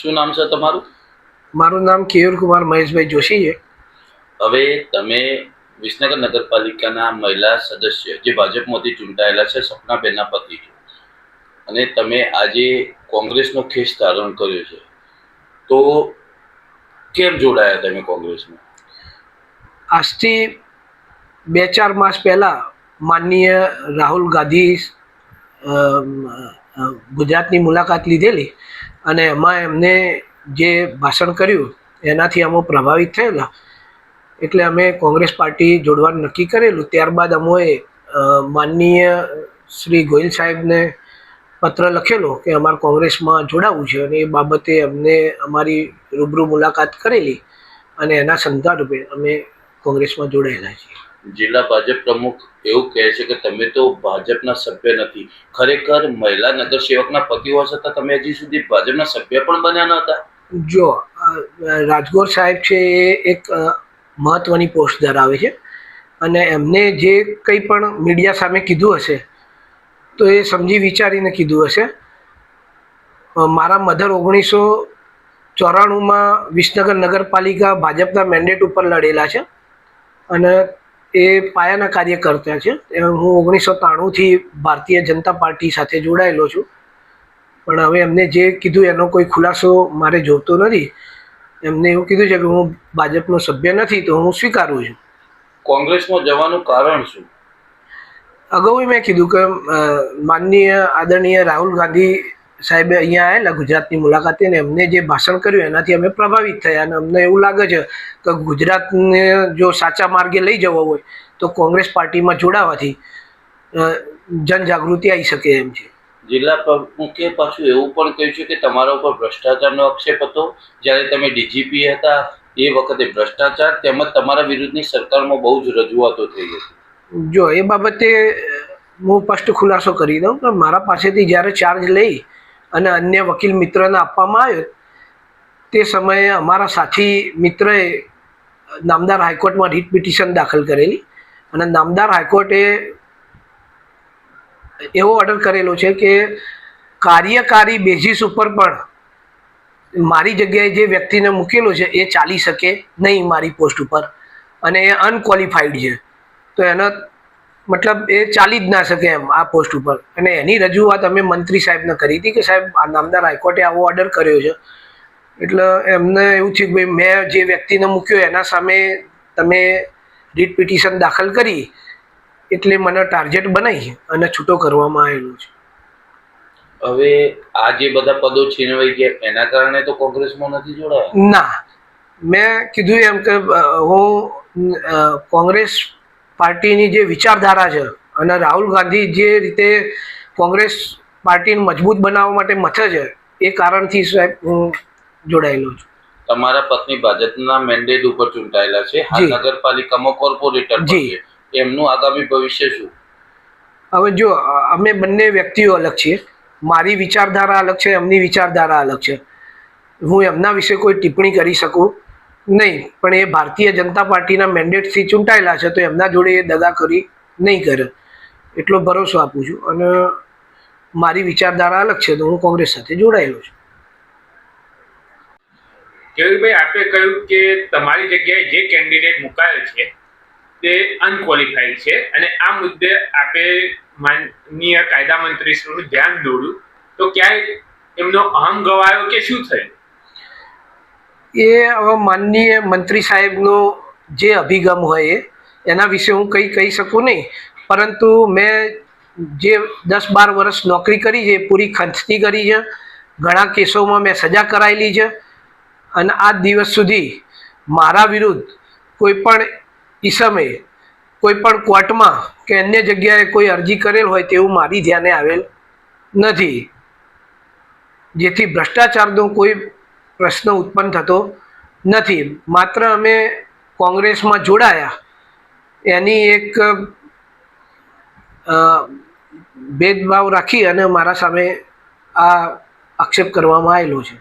શું નામ છે તમારું? મારું નામ કેયુર કુમાર મહેશભાઈ જોશી છે. હવે તમે વિસનગર નગરપાલિકાના મહિલા સદસ્ય જે ભાજપમાંથી ચૂંટાયેલા છે સપનાબેનના પતિ અને તમે આજે કોંગ્રેસનો ખેસ ધારણ કર્યો છે. તો કેમ જોડાયા તમે કોંગ્રેસમાં આજથી બે ચાર માસ પહેલાં માનનીય રાહુલ ગાંધી ગુજરાતની મુલાકાત લીધેલી. અને એમાં એમને જે ભાષણ કર્યું, એનાથી અમે પ્રભાવિત થયેલા. એટલે અમે કોંગ્રેસ પાર્ટી જોડવાનું નક્કી કરેલું. ત્યારબાદ અમોએ માનનીય શ્રી ગોયલ સાહેબને પત્ર લખેલો કે અમારે કોંગ્રેસમાં જોડાવવું છે અને એ બાબતે અમને અમારી રૂબરૂ મુલાકાત કરેલી અને એના સંદર્ભે અમે કોંગ્રેસમાં જોડાયેલા છીએ. જિલ્લા ભાજપ પ્રમુખ એવું કહે છે કે તમે તો ભાજપના સભ્ય નથી. ખરેખર મહિલા નગરસેવકના પતિ હોવા છતાં તમે હજી સુધી ભાજપના સભ્ય પણ બન્યા ન હતા. જો રાજગોર સાહેબ છે એ એક મહત્વની પોસ્ટ ધરાવે છે. અને એમને જે કંઈ પણ મીડિયા સામે કીધું હશે, તો એ સમજી વિચારીને કીધું હશે. મારા મધર ઓગણીસો ચોરાણુંમાં વિસનગર નગરપાલિકા ભાજપના મેન્ડેટ ઉપર લડેલા છે. અને એ પાયાના કાર્યકર્તા છે. હું ઓગણીસો ત્રાણુંથી ભારતીય જનતા પાર્ટી સાથે જોડાયેલો છું. પણ હવે એમને જે કીધું એનો કોઈ ખુલાસો મારે જોતો નથી. એમને એવું કીધું છે કે હું ભાજપનો સભ્ય નથી તો હું સ્વીકારું છું. કોંગ્રેસમાં જવાનું કારણ શું? અગાઉ મેં કીધું કે માનનીય આદરણીય રાહુલ ગાંધી સાહેબે અહીંયા આવેલા ગુજરાતની મુલાકાતે અને એમને જે ભાષણ કર્યું એનાથી અમે પ્રભાવિત થયા અને અમને એવું લાગે છે કે ગુજરાતને જો સાચા માર્ગે લઈ જવો હોય તો કોંગ્રેસ પાર્ટીમાં જોડાવાથી જનજાગૃતિ આવી શકે એમ છે. જિલ્લા પ્રમુખે પાછું એવું પણ કહ્યું છે કે તમારા ઉપર ભ્રષ્ટાચારનો આક્ષેપ હતો. જ્યારે તમે ડીજીપી હતા એ વખતે ભ્રષ્ટાચાર તેમજ તમારા વિરુદ્ધની સરકારમાં બહુ જ રજૂઆતો થઈ હતી. જો એ બાબતે હું સ્પષ્ટ ખુલાસો કરી દઉં કે મારા પાસેથી જ્યારે ચાર્જ લઈ અને અન્ય વકીલ મિત્રને આપવામાં આવ્યો. તે સમયે અમારા સાથી મિત્રએ નામદાર હાઈકોર્ટમાં રીટ પિટિશન દાખલ કરેલી અને નામદાર હાઈકોર્ટે એવો ઓર્ડર કરેલો છે કે કાર્યકારી બેઝિસ ઉપર પણ મારી જગ્યાએ જે વ્યક્તિને મૂકેલો છે એ ચાલી શકે નહીં મારી પોસ્ટ ઉપર અને એ અનક્વોલિફાઈડ છે. તો એનો મતલબ એ ચાલી જ ના શકે એમ આ પોસ્ટ ઉપર. અને એની રજૂઆત અમે મંત્રી સાહેબને કરી હતી કે સાહેબ આ નામદાર હાઈકોર્ટે આવો ઓર્ડર કર્યો છે. એટલે એમને એવું થયું કે ભાઈ મેં જે વ્યક્તિને મૂક્યો એના સામે તમે રીટ પિટિશન દાખલ કરી એટલે મને ટાર્ગેટ બનાવી અને છૂટો કરવામાં આવેલો છે. હવે આ જે બધા પદો છીનવાઈ ગયા એના કારણે તો કોંગ્રેસમાં નથી જોડાયા? ના. મેં કીધું એમ કે હું કોંગ્રેસ પાર્ટીની જે વિચારધારા છે અને રાહુલ ગાંધી જે રીતે કોંગ્રેસ પાર્ટીને મજબૂત બનાવવા માટે મથે છે એ કારણથી સાહેબ હું જોડાયેલો છું. તમારા પત્ની ભાજપના મેન્ડેટ ઉપર ચૂંટાયેલા છે. નગરપાલિકામાં કોર્પોરેટર જી. એમનું આગામી ભવિષ્ય શું? હવે જો અમે બંને વ્યક્તિઓ અલગ છીએ. મારી વિચારધારા અલગ છે એમની વિચારધારા અલગ છે. હું એમના વિશે કોઈ ટિપ્પણી કરી શકું? નહીં, પણ એ ભારતીય જનતા પાર્ટીના મેન્ડેટથી ચૂંટાયેલા છે, તો એમના જોડે એ દગા કરી નહીં કરે. એટલો ભરોસો આપું છું અને મારી વિચારધારા અલગ છે, તો હું કોંગ્રેસ સાથે જોડાયેલો છું. કેવીભાઈ આપે કહ્યું કે તમારી જગ્યાએ જે કેન્ડિડેટ મુકાયેલ છે, તે અનક્વોલિફાઈડ છે અને આ મુદ્દે આપે માનનીય કાયદા મંત્રીશ્રીનું ધ્યાન દોર્યું. તો ક્યાંય એમનો અહમ ગવાયો કે શું થયું? એ હવે માનનીય મંત્રી સાહેબનો જે અભિગમ હોય એ, એના વિશે હું કંઈ કહી શકું નહીં. પરંતુ મેં જે દસ બાર વર્ષ નોકરી કરી છે એ પૂરી ખંતથી કરી છે, ઘણા કેસોમાં મેં સજા કરાયેલી છે, અને આ દિવસ સુધી મારા વિરુદ્ધ કોઈ પણ ઈસમે, કોઈ પણ કોર્ટમાં કે અન્ય જગ્યાએ કોઈ અરજી કરેલ હોય તેવું મારી ધ્યાને આવેલ નથી. જેથી ભ્રષ્ટાચારનો કોઈ પ્રશ્ન ઉત્પન્ન થતો નથી. માત્ર અમે કોંગ્રેસમાં જોડાયા. એની એક ભેદભાવ રાખી અને મારા સામે આ આક્ષેપ કરવામાં આવેલો છે.